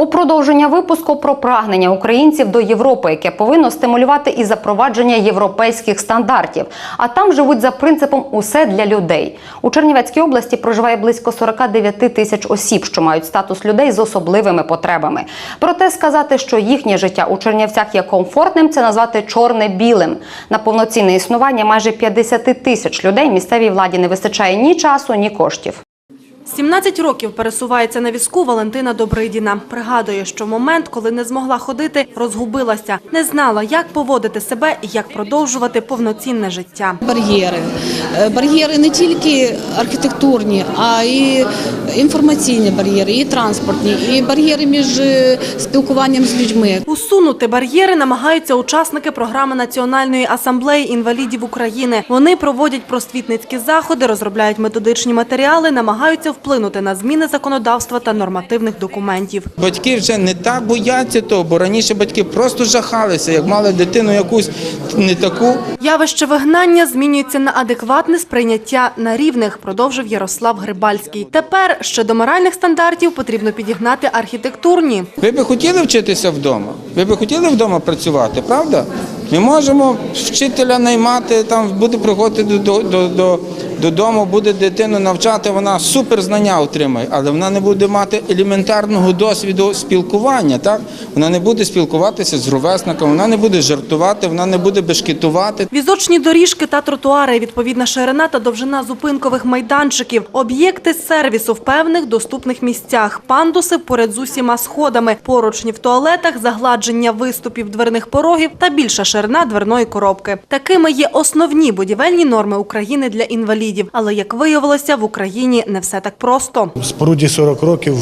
У продовження випуску про прагнення українців до Європи, яке повинно стимулювати і запровадження європейських стандартів. А там живуть за принципом усе для людей. У Чернівецькій області проживає близько 49 тисяч осіб, що мають статус людей з особливими потребами. Проте сказати, що їхнє життя у Чернівцях є комфортним, це назвати чорне-білим. На повноцінне існування майже 50 тисяч людей місцевій владі не вистачає ні часу, ні коштів. 17 років пересувається на візку Валентина Добридіна. Пригадує, що в момент, коли не змогла ходити, розгубилася, не знала, як поводити себе і як продовжувати повноцінне життя. бар'єри. Е, Бар'єри не тільки архітектурні, а й інформаційні бар'єри, і транспортні, і бар'єри між е, спілкуванням з людьми. Усунути бар'єри намагаються учасники програми Національної асамблеї інвалідів України. Вони проводять просвітницькі заходи, розробляють методичні матеріали, намагаються вплинути на зміни законодавства та нормативних документів. Батьки вже не так бояться того, бо раніше батьки просто жахалися, як мали дитину якусь не таку. Явище вигнання змінюється на адекватне сприйняття на рівних, продовжив Ярослав Грибальський. Тепер ще до моральних стандартів потрібно підігнати архітектурні. Ви би хотіли вчитися вдома? Ви би хотіли вдома працювати, правда? Ми можемо вчителя наймати, там буде приходити до, до, до, додому, буде дитину навчати, вона суперзнання отримає, але вона не буде мати елементарного досвіду спілкування. Так? Вона не буде спілкуватися з ровесником, вона не буде жартувати, вона не буде бешкетувати. Візочні доріжки та тротуари, відповідна ширина та довжина зупинкових майданчиків, об'єкти сервісу в певних доступних місцях, пандуси поряд з усіма сходами, поручні в туалетах, загладження виступів дверних порогів та більша ширина дверної коробки. Такими є основні будівельні норми України для інвалідів. Але як виявилося, в Україні не все так просто. Споруді 40 років,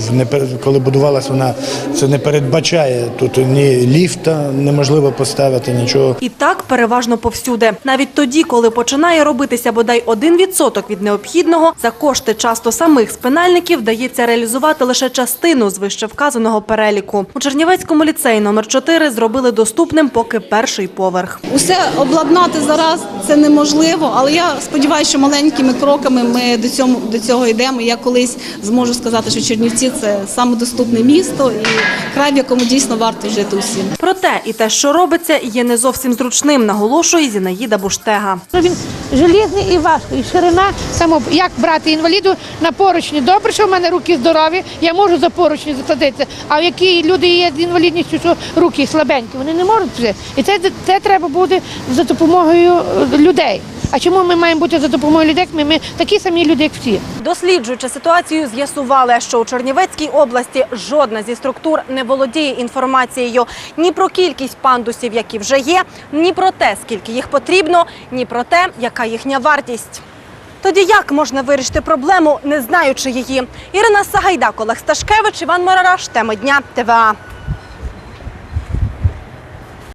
коли будувалась вона, це не передбачає. Тут ні ліфта неможливо поставити, нічого. І так переважно повсюди. Навіть тоді, коли починає робитися бодай 1% від необхідного, за кошти часто самих спинальників вдається реалізувати лише частину з вище вказаного переліку. У Чернівецькому ліцеї номер 4 зробили доступним поки перший поверх. Усе обладнати зараз це неможливо, але я сподіваюся, що маленькими кроками ми до цього, до цього йдемо. Я колись зможу сказати, що Чернівці це саме доступне місто і край, в якому дійсно варто жити усім. Проте і те, що робиться, є не зовсім зручним, наголошує Зінаїда Буштега. Ну, Він желізний і важко, і ширина само як брати інваліду на поручні. Добре, що в мене руки здорові, я можу за поручні закладатися. А які люди є з інвалідністю, що руки слабенькі, вони не можуть це. І це, це треба буде за допомогою людей. А чому ми маємо бути за допомогою людей? Ми, ми такі самі люди, як всі. Досліджуючи ситуацію, з'ясували, що у Чернівецькій області жодна зі структур не володіє інформацією ні про кількість пандусів, які вже є, ні про те, скільки їх потрібно, ні про те, яка їхня вартість. Тоді як можна вирішити проблему, не знаючи її? Ірина Сагайдак, Олег Сташкевич, Іван Морараш. Теми дня ТВА.